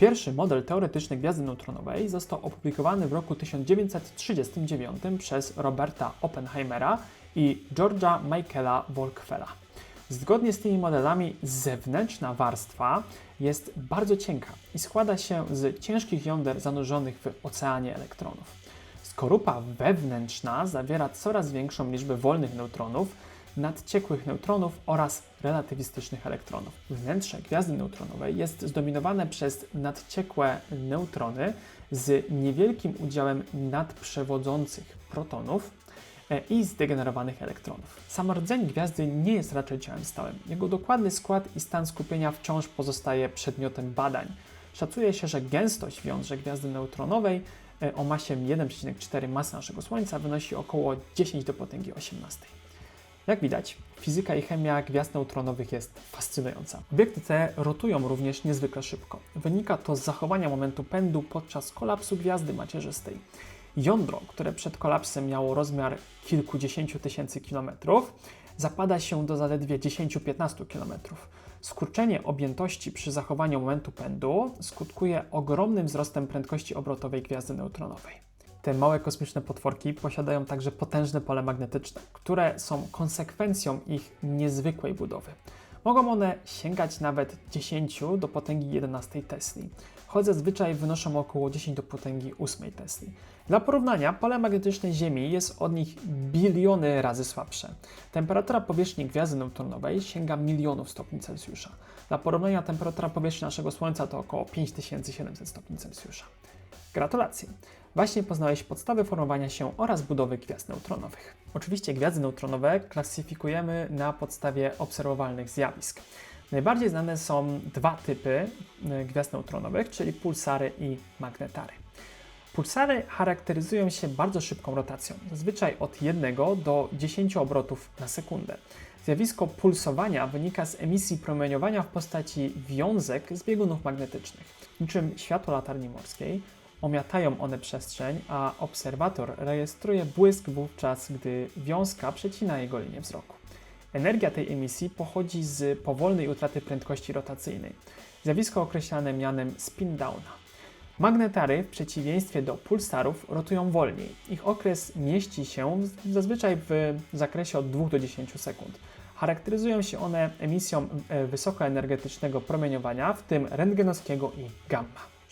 Pierwszy model teoretyczny gwiazdy neutronowej został opublikowany w roku 1939 przez Roberta Oppenheimera i George'a Michaela Volkfella. Zgodnie z tymi modelami zewnętrzna warstwa jest bardzo cienka i składa się z ciężkich jąder zanurzonych w oceanie elektronów. Skorupa wewnętrzna zawiera coraz większą liczbę wolnych neutronów, nadciekłych neutronów oraz relatywistycznych elektronów. Wnętrze gwiazdy neutronowej jest zdominowane przez nadciekłe neutrony z niewielkim udziałem nadprzewodzących protonów e, i zdegenerowanych elektronów. Sam rdzeń gwiazdy nie jest raczej ciałem stałym. Jego dokładny skład i stan skupienia wciąż pozostaje przedmiotem badań. Szacuje się, że gęstość w jądrze gwiazdy neutronowej e, o masie 1,4 masy naszego Słońca wynosi około 10 do potęgi 18. Jak widać, fizyka i chemia gwiazd neutronowych jest fascynująca. Obiekty te rotują również niezwykle szybko. Wynika to z zachowania momentu pędu podczas kolapsu gwiazdy macierzystej. Jądro, które przed kolapsem miało rozmiar kilkudziesięciu tysięcy kilometrów, zapada się do zaledwie 10-15 kilometrów. Skurczenie objętości przy zachowaniu momentu pędu skutkuje ogromnym wzrostem prędkości obrotowej gwiazdy neutronowej. Te małe kosmiczne potworki posiadają także potężne pole magnetyczne, które są konsekwencją ich niezwykłej budowy. Mogą one sięgać nawet 10 do potęgi 11 Tesli, choć zazwyczaj wynoszą około 10 do potęgi 8 Tesli. Dla porównania, pole magnetyczne Ziemi jest od nich biliony razy słabsze. Temperatura powierzchni gwiazdy neutronowej sięga milionów stopni Celsjusza. Dla porównania, temperatura powierzchni naszego Słońca to około 5700 stopni Celsjusza. Gratulacje! Właśnie poznałeś podstawy formowania się oraz budowy gwiazd neutronowych. Oczywiście gwiazdy neutronowe klasyfikujemy na podstawie obserwowalnych zjawisk. Najbardziej znane są dwa typy y, gwiazd neutronowych, czyli pulsary i magnetary. Pulsary charakteryzują się bardzo szybką rotacją, zazwyczaj od 1 do 10 obrotów na sekundę. Zjawisko pulsowania wynika z emisji promieniowania w postaci wiązek z biegunów magnetycznych. Niczym światło latarni morskiej, omiatają one przestrzeń, a obserwator rejestruje błysk wówczas, gdy wiązka przecina jego linię wzroku. Energia tej emisji pochodzi z powolnej utraty prędkości rotacyjnej. Zjawisko określane mianem spin downa. Magnetary, w przeciwieństwie do pulsarów, rotują wolniej. Ich okres mieści się zazwyczaj w zakresie od 2 do 10 sekund. Charakteryzują się one emisją e, wysokoenergetycznego promieniowania, w tym rentgenowskiego i gamma.